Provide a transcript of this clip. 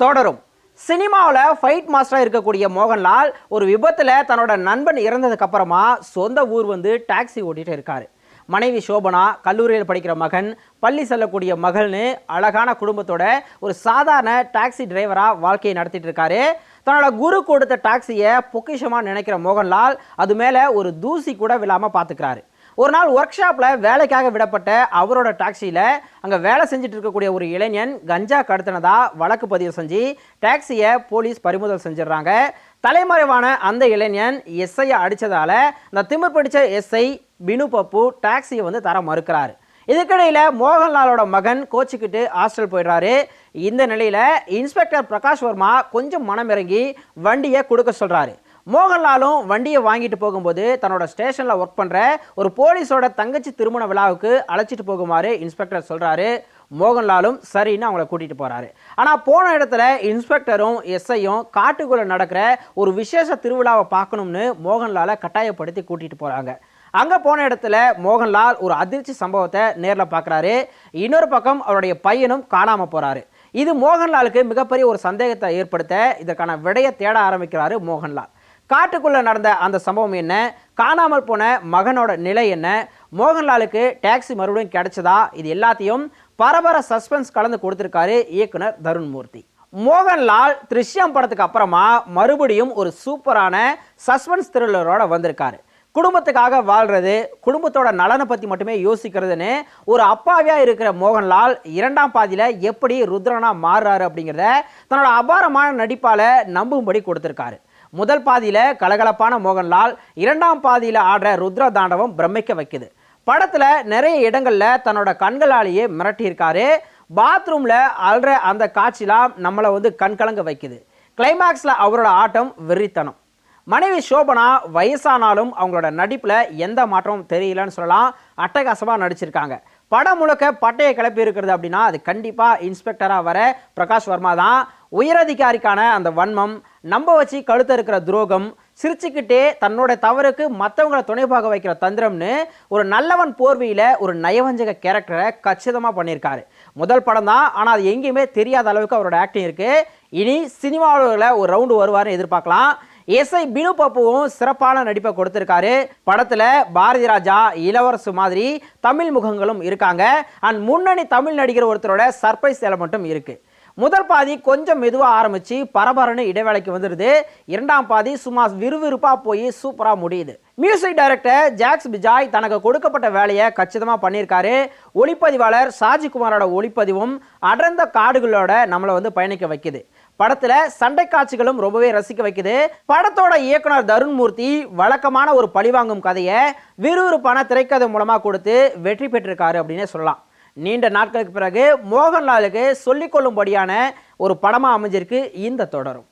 தொடரும். சினிமாவில் ஃபைட் மாஸ்டராக இருக்கக்கூடிய மோகன்லால் ஒரு விபத்தில் தன்னோட நண்பன் இறந்ததுக்கப்புறமா சொந்த ஊர் வந்து டாக்ஸி ஓட்டிகிட்டு இருக்காரு. மனைவி சோபனா கல்லூரியில் படிக்கிற மகன் பள்ளி செல்லக்கூடிய மகள்னு அழகான குடும்பத்தோட ஒரு சாதாரண டாக்ஸி டிரைவராக வாழ்க்கையை நடத்திட்டு இருக்காரு. தன்னோட குரு கொடுத்த டாக்ஸியை பொக்கிஷமாக நினைக்கிற மோகன்லால் அது மேலே ஒரு தூசி கூட விழாமல் பார்த்துக்கிறாரு ஒரு நாள் ஒர்க் ஷாப்பில் வேலைக்காக விடப்பட்ட அவரோட டாக்ஸியில் அங்கே வேலை செஞ்சுட்டு இருக்கக்கூடிய ஒரு இளைஞன் கஞ்சா கடத்தினதாக வழக்கு பதிவு செஞ்சு டாக்ஸியை போலீஸ் பறிமுதல் செஞ்சிடுறாங்க. தலைமறைவான அந்த இளைஞன் எஸ்ஐயை அடித்ததால் அந்த திமிர் பிடிச்ச எஸ்ஐ பினு பப்பு டாக்ஸியை வந்து தர மறுக்கிறாரு. இதுக்கிடையில் மோகன்லாலோட மகன் கோச்சிக்கிட்டு ஹாஸ்டல் போயிடுறாரு. இந்த நிலையில் இன்ஸ்பெக்டர் பிரகாஷ் வர்மா கொஞ்சம் மனமிறங்கி வண்டியை கொடுக்க சொல்கிறாரு மோகன்லாலும் வண்டியை வாங்கிட்டு போகும்போது தன்னோட ஸ்டேஷனில் ஒர்க் பண்ணுற ஒரு போலீஸோட தங்கச்சி திருமண விழாவுக்கு அழைச்சிட்டு போகுமாறு இன்ஸ்பெக்டர் சொல்கிறாரு மோகன்லாலும் சரின்னு அவங்கள கூட்டிகிட்டு போகிறாரு ஆனால் போன இடத்துல இன்ஸ்பெக்டரும் எஸ்ஐயும் காட்டுக்குள்ளே நடக்கிற ஒரு விசேஷ திருவிழாவை பார்க்கணும்னு மோகன்லாலை கட்டாயப்படுத்தி கூட்டிகிட்டு போகிறாங்க அங்கே போன இடத்துல மோகன்லால் ஒரு அதிர்ச்சி சம்பவத்தை நேரில் பார்க்குறாரு இன்னொரு பக்கம் அவருடைய பையனும் காணாமல் போகிறாரு இது மோகன்லாலுக்கு மிகப்பெரிய ஒரு சந்தேகத்தை ஏற்படுத்த இதற்கான விடையை தேட ஆரம்பிக்கிறாரு மோகன்லால். காட்டுக்குள்ளே நடந்த அந்த சம்பவம் என்ன? காணாமல் போன மகனோட நிலை என்ன? மோகன்லாலுக்கு டாக்ஸி மறுபடியும் கிடைச்சதா? இது எல்லாத்தையும் பரபர சஸ்பென்ஸ் கலந்து கொடுத்துருக்காரு இயக்குனர் தருண்மூர்த்தி. மோகன்லால் திருஷ்யம் படத்துக்கு அப்புறமா மறுபடியும் ஒரு சூப்பரான சஸ்பென்ஸ் த்ரில்லரோட வந்திருக்காரு. குடும்பத்துக்காக வாழ்றது குடும்பத்தோட நலனை பற்றி மட்டுமே யோசிக்கிறதுன்னு ஒரு அப்பாவியாக இருக்கிற மோகன்லால் இரண்டாம் பாதியில் எப்படி ருத்ரனா மாறுறாரு அப்படிங்கிறத தன்னோட அபாரமான நடிப்பால் நம்பும்படி கொடுத்துருக்காரு. முதல் பாதியில் கலகலப்பான மோகன்லால் இரண்டாம் பாதியில் ஆடுற ருத்ர தாண்டவம் பிரமிக்க வைக்குது. படத்தில் நிறைய இடங்களில் தன்னோட கண்களாலேயே மிரட்டியிருக்காரு. பாத்ரூமில் அல்ற அந்த காட்சிலாம் நம்மளை வந்து கண்கலங்க வைக்குது. கிளைமேக்ஸில் அவரோட ஆட்டம் வெறித்தனம். மனைவி சோபனா வயசானாலும் அவங்களோட நடிப்பில் எந்த மாற்றமும் தெரியலன்னு சொல்லலாம். அட்டகாசமாக நடிச்சிருக்காங்க. படம் முழுக்க பட்டையை கிளப்பி இருக்கிறது அப்படின்னா அது கண்டிப்பாக இன்ஸ்பெக்டராக வர பிரகாஷ் வர்மா தான் உயரதிகாரிக்கான அந்த வன்மம் நம்ப வச்சு கழுத்த இருக்கிற துரோகம் சிரிச்சுக்கிட்டே தன்னோட தவறுக்கு மற்றவங்களை துணைப்பாக வைக்கிற தந்திரம்னு ஒரு நல்லவன் போர்வையில் ஒரு நயவஞ்சக கேரக்டரை கச்சிதமாக பண்ணியிருக்காரு. முதல் படம் தான் ஆனால் அது எங்கேயுமே தெரியாத அளவுக்கு அவரோட ஆக்டிங் இருக்குது இனி சினிமாவில் ஒரு ரவுண்டு வருவார்னு எதிர்பார்க்கலாம். எஸ்ஐ பினு பப்புவும் சிறப்பான நடிப்பை கொடுத்திருக்காரு. படத்துல பாரதி ராஜா இளவரசு மாதிரி தமிழ் முகங்களும் இருக்காங்க. அண்ட் முன்னணி தமிழ் நடிகர் ஒருத்தரோட சர்ப்ரைஸ் எலமெண்ட்டும் இருக்கு. முதல் பாதி கொஞ்சம் மெதுவாக ஆரம்பித்து பரபரன்னு இடைவேளைக்கு வந்துடுது இரண்டாம் பாதி சும்மா விறுவிறுப்பாக போய் சூப்பராக முடியுது. மியூசிக் டைரக்டர் ஜாக்ஸ் பிஜாய் தனக்கு கொடுக்கப்பட்ட வேலையை கச்சிதமாக பண்ணியிருக்காரு. ஒளிப்பதிவாளர் ஷாஜிகுமாரோட ஒளிப்பதிவும் அடர்ந்த காடுகளோட நம்மளை வந்து பயணிக்க வைக்குது. படத்துல சண்டை காட்சிகளும் ரொம்பவே ரசிக்க வைக்குது. படத்தோட இயக்குனர் தருண்மூர்த்தி வழக்கமான ஒரு பழிவாங்கும் கதையை விறுவிறுப்பான திரைக்கதை மூலமா கொடுத்து வெற்றி பெற்றிருக்காரு அப்படின்னே சொல்லலாம். நீண்ட நாட்களுக்கு பிறகு மோகன்லாலுக்கு சொல்லிக்கொள்ளும்படியான ஒரு படமா அமைஞ்சிருக்கு இந்த தொடரும்.